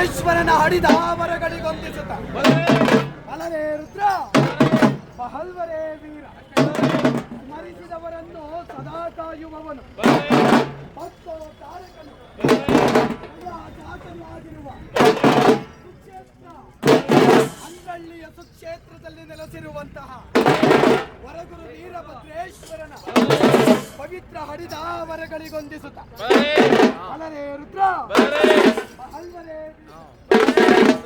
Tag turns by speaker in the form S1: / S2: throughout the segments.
S1: ಪರಮೇಶ್ವರನ ಹಡಿದ ಮರಗಳಿಗೊಂದಿಸುತ್ತ ಅಲರೇ ರುದ್ರ, ಬಹಲ್ವರೇ ವೀರ. ಸ್ಮರಿಸಿದವರನ್ನು ಸದಾ ಕಾಯುವವನು. ಭಕ್ತೋ ತಾರಕನು. ಜಾತನಾಗಿರುವ ಸುಕ್ಷೇತ್ರ, ಅಂಗಳ್ಳಿಯ ಸುಕ್ಷೇತ್ರದಲ್ಲಿ ನೆಲೆಸಿರುವಂತಹ ವರಗುರು ವೀರಭದ್ರೇಶ್ವರನ ಪವಿತ್ರ ಹಡಿದ ವರಗಳಿಗೊಂದಿಸುತ್ತ ರುದ್ರ ಬಹಲ್ವರೇ ವೀರ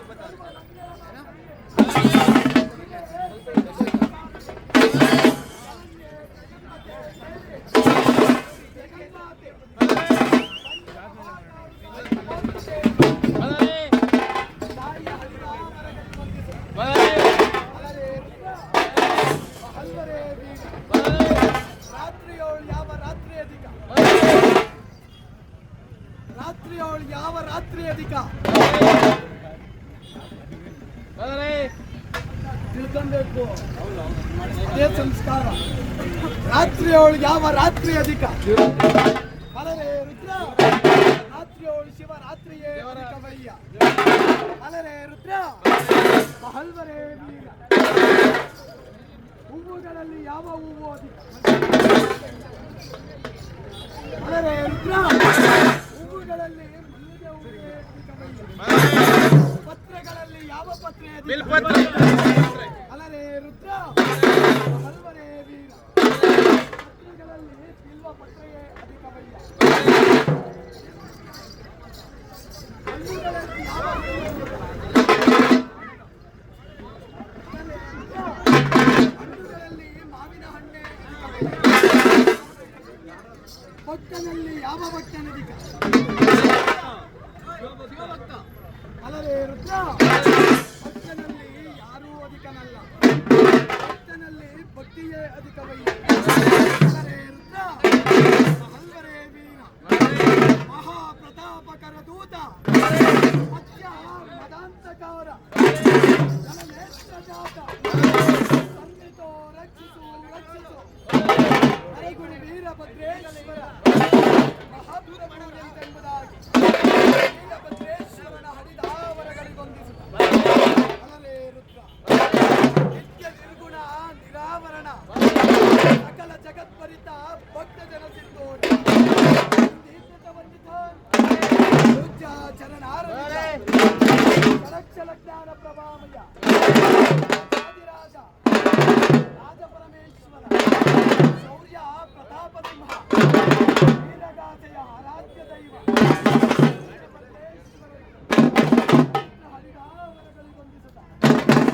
S1: ರಾತ್ರಿಯೋಳು ಯಾವ ರಾತ್ರಿ ಅಧಿಕ? ತಿಳ್ಕೊಬೇಕು. ಅದೇ ಸಂಸ್ಕಾರ. ರಾತ್ರಿಯೋಳು ಯಾವ ರಾತ್ರಿ ಅಧಿಕ? ಅಲರೇ ರುದ್ರ ರಾತ್ರಿಯೋಳು ಶಿವ ರಾತ್ರಿಯೇ ಅಧಿಕವಯ್ಯ ಅಲರೇ ರುದ್ರ ಹಲ್ವರೇ ವೀರ ಹೂವುಗಳಲ್ಲಿ ಯಾವ ಹೂವು ಅಧಿಕ? ಅಲರೇ ರುದ್ರ ಅಧಿಕವಯ್ಯ ಪತ್ರೆಗಳಲ್ಲಿ ಯಾವ ಪತ್ರೆ ಅಧಿಕ ಅಲರೇ ರುದ್ರ ಹಲ್ವರೇ ವೀರ. ಪತ್ರೆಗಳಲ್ಲಿ ಬಿಲ್ವ ಪತ್ರೆಯೇ ಅಧಿಕವಯ್ಯ ಭಕ್ತನಲ್ಲಿ ಯಾವ ಭಕ್ತನಧಿಕ ಅಲ್ಲದೆ ರುದ್ರ, ಭಕ್ತನಲ್ಲಿ ಯಾರೂ ಅಧಿಕನಲ್ಲ. ಭಕ್ತನಲ್ಲಿ ಭಕ್ತಿಯೇ ಅಧಿಕವಲ್ಲ ಅಲ್ಲರೇ ರುದ್ರ, ಹಲ್ವರೇ ವೀರ. ಮಹಾಪ್ರತಾಪಕರ ದೂತ. ಮತ್ಯ ಮದಾಂತಕಾರ ಜನನೇತ್ರ ಜಾತ. ವೀರಭದ್ರೇಶ್ವರ ಮಹಾಭೂತಮಣವೆಂಬುದಾಗಿ ವೀರಭದ್ರೇಶ್ವರನ ಹರಿದಾವರಗಳಿಗೊಂದಿಸುತ್ತ ಅಲರೇ ರುದ್ರ ನಿತ್ಯ ನಿರ್ಗುಣ ನಿರಾವರಣ ಸಕಲ ಭಕ್ತ ಜನ ಸಿಂಧೋರಿ ಪೂಜ್ಯ ಚರಣಾರವಿಂದ ಸರಕ್ಷಲ ಜ್ಞಾನ ಪ್ರಭಾಮಯ ರಾಜ